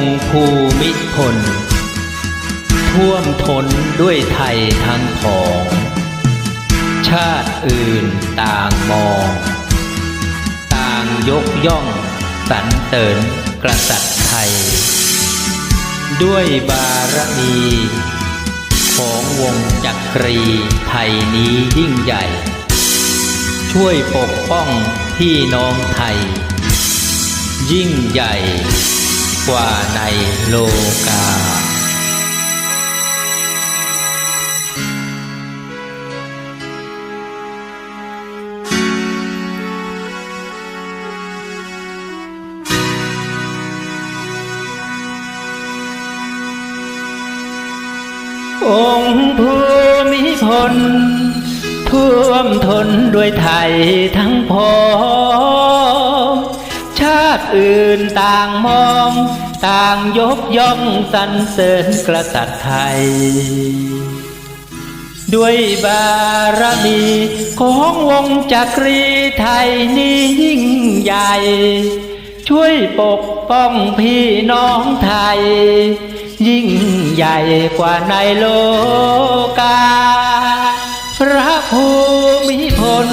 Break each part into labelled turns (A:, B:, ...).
A: งภูมิพล ท่วมทนด้วยไทยทั้งผอง ชาติอื่นต่างมอง ต่างยกย่องสรรเสริญกษัตริย์ไทย ด้วยบารมี ของวงจักรีไทยนี้ยิ่งใหญ่ ช่วยปกป้องพี่น้องไทย ยิ่งใหญ่ กว่าในโลกา องค์ภูมิพลท่วมทนด้วยไทยทั้งพอ ติอื่นต่างมอง ต่างยกย่องสรรเสริญกษัตริย์ไทย ด้วยบารมีของวงจักรีไทยนี้ยิ่งใหญ่ ช่วยปกป้องพี่น้องไทย ยิ่งใหญ่กว่าในโลกา พระภูมิพล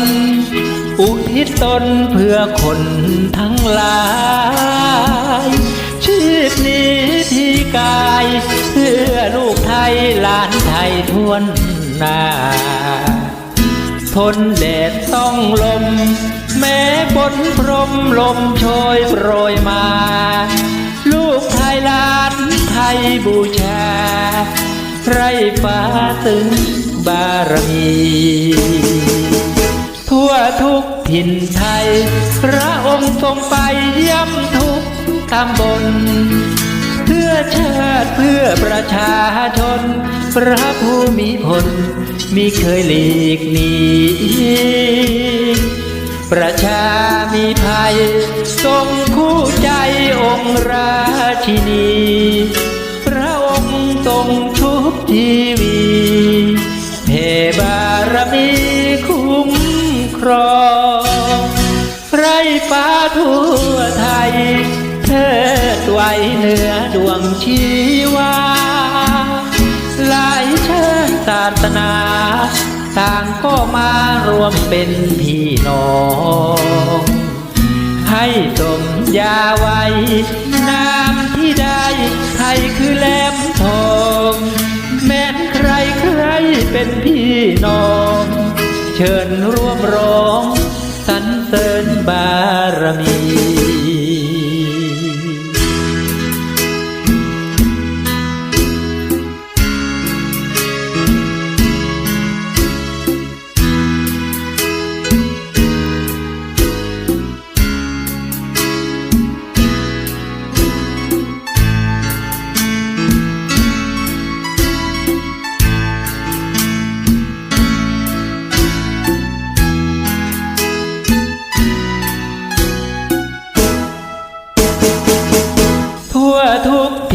A: อุทิศตนเพื่อคนทั้งหลาย วนหน้า ทนแดดต้องลม แม้บนพรมลมโชยโปรยมา ลูกไทยลานไทยบูชา ไรฟ้าถึงบารมีทั่วทุกถิ่นไทย พระองค์ทรงไปเยี่ยมทุกตำบล เพื่อชาติเพื่อประชาชน พระภูมิพลมิเคยหลีกหนีประชามีภัยทรงคู่ใจองค์ราชินี พระองค์ทรงชุบทีวีเพบารมีคุ้มครองไรฟ้าทั่วไทยเทิดไว้เหนือ งชีวา หลายเชิญศาสนา ต่างก็มารวมเป็นพี่น้อง ให้สมยาไว้นามที่ได้ไทยคือแหลมทอง แม้นใครใครเป็นพี่น้อง เชิญร่วมร้องสรรเสริญบารมี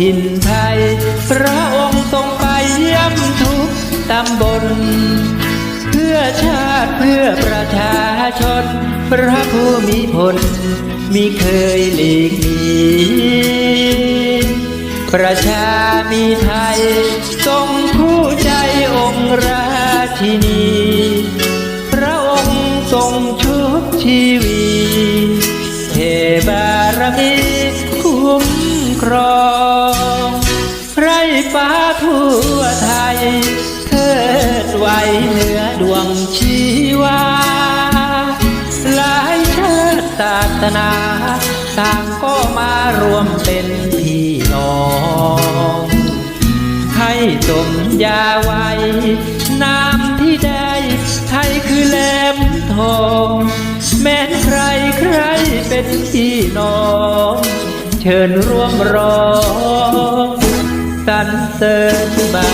A: ถิ่นไทย พระองค์ทรงไปเยี่ยมทุกตำบล เพื่อชาติเพื่อประชาชน พระภูมิพลมิเคยหลีกหนีประชามีไทย ทรงคู่ใจองค์ราชินี พระองค์ทรงชุบชีวีเทบารมีคุ้มครอง ทั่วไทยเทิดไว้เหนือดวงชีวา หลายชาติศาสนา ต่างก็มารวมเป็นพี่น้อง ให้สมยาไว้นามที่ได้ไทยคือแหลมทอง แม้นใครใครเป็นพี่น้อง เชิญร่วมร้อง สันเสริญบา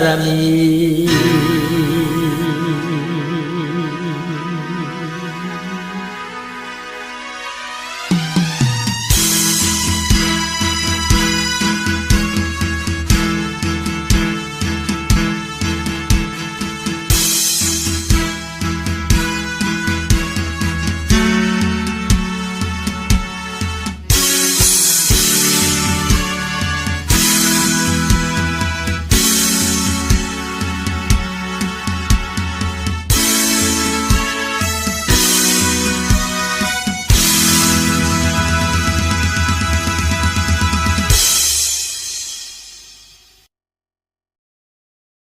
A: รมี